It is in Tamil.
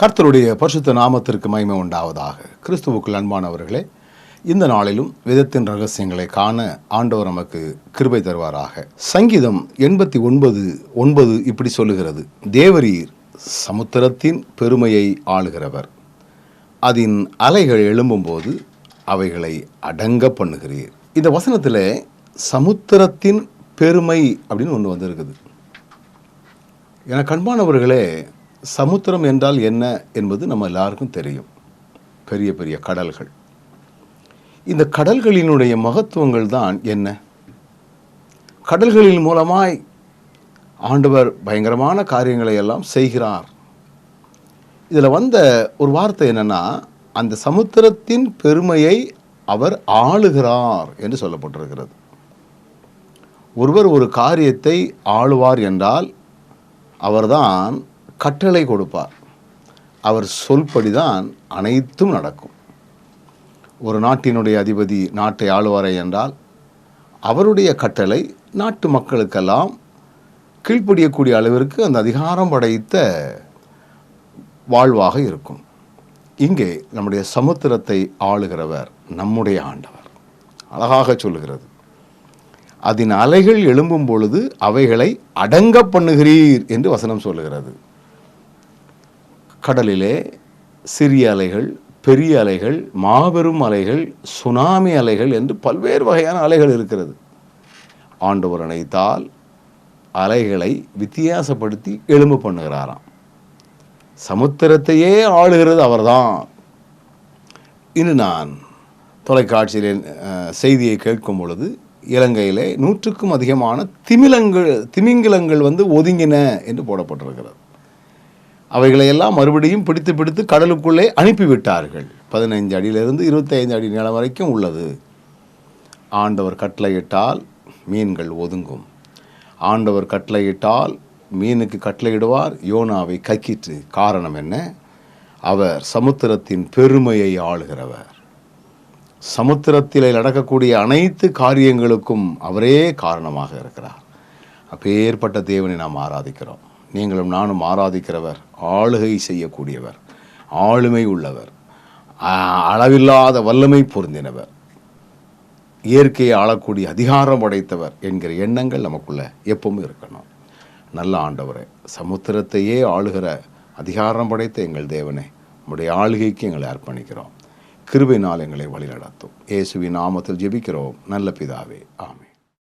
கர்த்தருடைய பரிசுத்த நாமத்திற்கு மகிமை உண்டாவதாக. கிறிஸ்துவுக்குள் அன்பானவர்களே இந்த நாளிலும் விதத்தின் ரகசியங்களை காண ஆண்டவர் நமக்கு கிருபை தருவாராக. சங்கீதம் எண்பத்தி ஒன்பது ஒன்பது இப்படி சொல்லுகிறது. தேவரீர் சமுத்திரத்தின் பெருமையை ஆளுகிறவர். அதன் அலைகள் எழும்பும்போது அவைகளை அடங்க பண்ணுகிறீர். இந்த வசனத்தில் சமுத்திரத்தின் பெருமை அப்படின்னு ஒன்று வந்திருக்குது. என அன்பானவர்களே சமுத்திரம் என்றால் என்ன என்பது நம்ம எல்லாருக்கும் தெரியும். பெரிய பெரிய கடல்கள். இந்த கடல்களினுடைய மகத்துவங்கள் தான் என்ன? கடல்களின் மூலமாய் ஆண்டவர் பயங்கரமான காரியங்களை எல்லாம் செய்கிறார். இதில் வந்த ஒரு வார்த்தை என்னன்னா அந்த சமுத்திரத்தின் பெருமையை அவர் ஆளுகிறார் என்று சொல்லப்பட்டிருக்கிறது. ஒருவர் ஒரு காரியத்தை ஆளுவார் என்றால் அவர்தான் கட்டளை கொடுப்பார். அவர் சொல்படிதான் அனைத்தும் நடக்கும். ஒரு நாட்டினுடைய அதிபதி நாட்டை ஆளுவாரே என்றால் அவருடைய கட்டளை நாட்டு மக்களுக்கெல்லாம் கீழ்ப்படியக்கூடிய அளவிற்கு அந்த அதிகாரம் படைத்த வாழ்வாக இருக்கும். இங்கே நம்முடைய சமுத்திரத்தை ஆளுகிறவர் நம்முடைய ஆண்டவர். அழகாக சொல்லுகிறது. அதன் அலைகள் எழும்பும் பொழுது அவைகளை அடங்க பண்ணுகிறீர் என்று வசனம் சொல்லுகிறது. கடலிலே சிறிய அலைகள் பெரிய அலைகள் மாபெரும் அலைகள் சுனாமி அலைகள் என்று பல்வேறு வகையான அலைகள் இருக்கிறது. ஆண்டவர் அணைத்தால் அலைகளை வித்தியாசப்படுத்தி எலும்பு பண்ணுகிறாராம். சமுத்திரத்தையே ஆளுகிறது அவர்தான். இன்று நான் தொலைக்காட்சியில் செய்தியை கேட்கும் பொழுது இலங்கையிலே நூற்றுக்கும் அதிகமான திமிலங்கள் திமிங்கிலங்கள் வந்து ஒதுங்கின என்று போடப்பட்டிருக்கிறது. அவைகளை எல்லாம் மறுபடியும் பிடித்து பிடித்து கடலுக்குள்ளே அனுப்பிவிட்டார்கள். பதினைஞ்சு அடியிலிருந்து இருபத்தைந்து அடி நிலம் வரைக்கும் உள்ளது. ஆண்டவர் கட்டளையிட்டால் மீன்கள் ஒதுங்கும். ஆண்டவர் கட்டளையிட்டால் மீனுக்கு கட்டளையிடுவார். யோனாவை கக்கிற்று காரணம் என்ன? அவர் சமுத்திரத்தின் பெருமையை ஆளுகிறவர். சமுத்திரத்தில் நடக்கக்கூடிய அனைத்து காரியங்களுக்கும் அவரே காரணமாக இருக்கிறார். அப்பேற்பட்ட தேவனை நாம் ஆராதிக்கிறோம். நீங்களும் நானும் ஆராதிக்கிறவர் ஆளுகை செய்யக்கூடியவர் ஆளுமை உள்ளவர் அளவில்லாத வல்லமை பொருந்தினவர் இயற்கையை ஆளக்கூடிய அதிகாரம் படைத்தவர் என்கிற எண்ணங்கள் நமக்குள்ளே எப்பவும் இருக்கணும். நல்ல ஆண்டவரே சமுத்திரத்தையே ஆளுகிற அதிகாரம் படைத்த எங்கள் தேவனே உம்முடைய ஆளுகைக்கு எங்களை அர்ப்பணிக்கிறோம். கிருபையினால் எங்களை வழிநடத்தும். இயேசுவின் நாமத்தில் ஜெபிக்கிறோம். நல்ல பிதாவே ஆமென்.